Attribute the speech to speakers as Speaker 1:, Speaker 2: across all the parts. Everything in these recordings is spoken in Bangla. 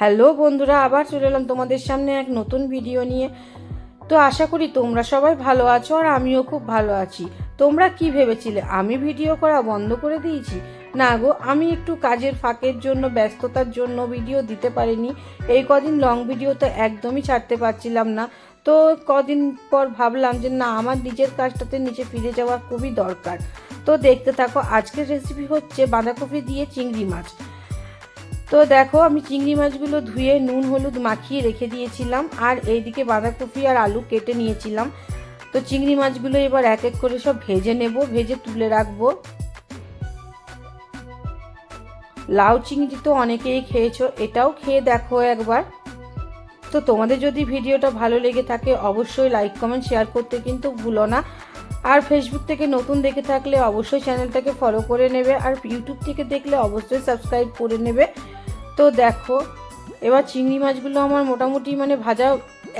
Speaker 1: হ্যালো বন্ধুরা, আবার চলে এলাম তোমাদের সামনে এক নতুন ভিডিও নিয়ে। তো আশা করি তোমরা সবাই ভালো আছো আর আমিও খুব ভালো আছি। তোমরা কি ভেবেছিলে, আমি ভিডিও করা বন্ধ করে দিয়েছি? না গো, আমি একটু কাজের ফাঁকের জন্য, ব্যস্ততার জন্য ভিডিও দিতে পারিনি। এই কদিন লং ভিডিও তো একদমই ছাড়তে পারছিলাম না। তো কদিন পর ভাবলাম যে না, আমার নিজের কাজটাতে নিচে ফিরে যাওয়া খুবই দরকার। তো দেখতে থাকো, আজকের রেসিপি হচ্ছে বাঁধাকপি দিয়ে চিংড়ি মাছ। তো দেখো, আমি চিংড়ি মাছগুলো ধুয়ে নুন, হলুদ মাখিয়ে রেখে দিয়েছিলাম, আর এইদিকে বাঁধাকপি আর আলু কেটে নিয়েছিলাম। তো চিংড়ি মাছগুলো এবার এক এক করে সব ভেজে নেব, ভেজে তুলে রাখব। লাউ চিংড়ি তো অনেকেই খেয়েছো, এটাও খেয়ে দেখো একবার। তো তোমাদের যদি ভিডিওটা ভালো লেগে থাকে, অবশ্যই লাইক কমেন্ট শেয়ার করতে কিন্তু ভুলো না। আর ফেসবুক থেকে নতুন দেখে থাকলে অবশ্যই চ্যানেলটাকে ফলো করে নেবে আর ইউটিউব থেকে দেখলে অবশ্যই সাবস্ক্রাইব করে নেবে। তো দেখো, এবার চিংড়ি মাছগুলো আমার মোটামুটি মানে ভাজা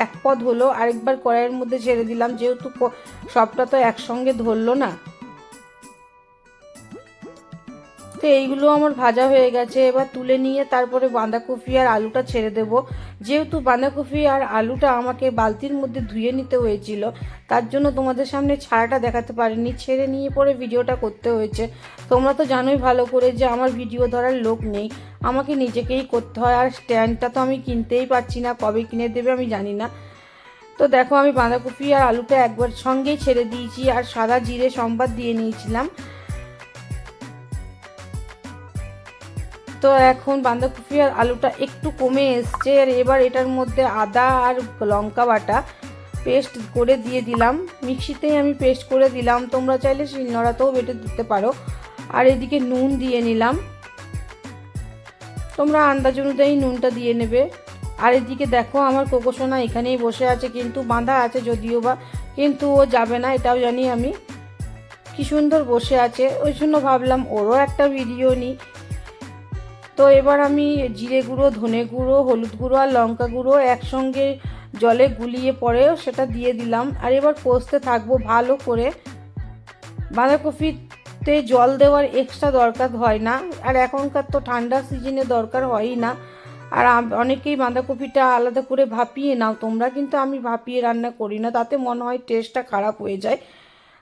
Speaker 1: এক পদ হলো, আরেকবার কড়াইয়ের মধ্যে ছেড়ে দিলাম, যেহেতু সবটা তো একসঙ্গে ধরলো না। তো এইগুলো আমার ভাজা হয়ে গেছে, এবার তুলে নিয়ে তারপরে বাঁধাকপি আর আলুটা ছেড়ে দেব। যেহেতু বাঁধাকপি আর আলুটা আমাকে বালতির মধ্যে ধুয়ে নিতে হয়েছিল, তার জন্য তোমাদের সামনে ছাড়াটা দেখাতে পারিনি, ছেড়ে নিয়ে পরে ভিডিওটা করতে হয়েছে। তোমরা তো জানোই ভালো করে যে আমার ভিডিও ধরার লোক নেই, আমাকে নিজেকেই করতে হয়, আর স্ট্যান্ডটা তো আমি কিনতেই পারছি না, কবে কিনে দেবে আমি জানি না। তো দেখো আমি বাঁধাকপি আর আলুটা একবার সঙ্গেই ছেড়ে দিয়েছি, আর সাদা জিরে সম্বাদ দিয়ে নিয়েছিলাম। তো এখন বাঁধাকপি আর আলুটা একটু কমে এসছে। আর এবার এটার মধ্যে আদা আর লঙ্কা বাটা পেস্ট করে দিয়ে দিলাম। মিক্সিতেই আমি পেস্ট করে দিলাম। তোমরা চাইলে শিলনোড়াতেও বেটে দিতে পারো। আর এদিকে নুন দিয়ে নিলাম। তোমরা আন্দাজ অনুযায়ী নুনটা দিয়ে নেবে। আর এদিকে দেখো আমার কোকোসোনা এখানেই বসে আছে, কিন্তু বাঁধা আছে যদিও বা, কিন্তু ও যাবে না, এটাও জানি আমি। কি সুন্দর বসে আছে। ওই জন্য ভাবলাম ওরও একটা ভিডিও নিই তো এবার আমি জিরে গুঁড়ো, ধনে গুঁড়ো, হলুদ গুঁড়ো আর লঙ্কা গুঁড়ো একসঙ্গে জলে গুলিয়ে পরেও সেটা দিয়ে দিলাম। আর এবার কষতে থাকব ভালো করে। বাঁধাকপিতে জল দেওয়ার এক্সট্রা দরকার হয় না। আর এখনকার তো ঠান্ডা সিজনে দরকার হয়ই না। আর অনেকেই বাঁধাকপিটা আলাদা করে ভাপিয়ে নাও। তোমরা কিন্তু আমি ভাপিয়ে রান্না করি না, তাতে মনে হয় টেস্টটা খারাপ হয়ে যায়।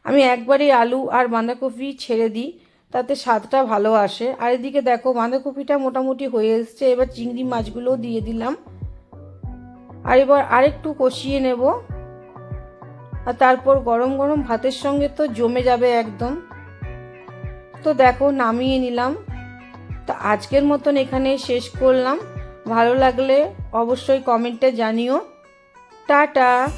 Speaker 1: আমি একবারে আলু আর বাঁধাকপি ছেড়ে দিই। তাতে স্বাদটা ভালো আসে। আর এদিকে দেখো বাঁধাকপিটা মোটামুটি হয়ে এসছে, এবার চিংড়ি মাছগুলোও দিয়ে দিলাম। আর এবার আরেকটু কষিয়ে নেব। আর তারপর গরম গরম ভাতের সঙ্গে তো জমে যাবে একদম। তো দেখো নামিয়ে নিলাম। তো আজকের মতন এখানে শেষ করলাম। ভালো লাগলে অবশ্যই কমেন্টে জানিও। টাটা!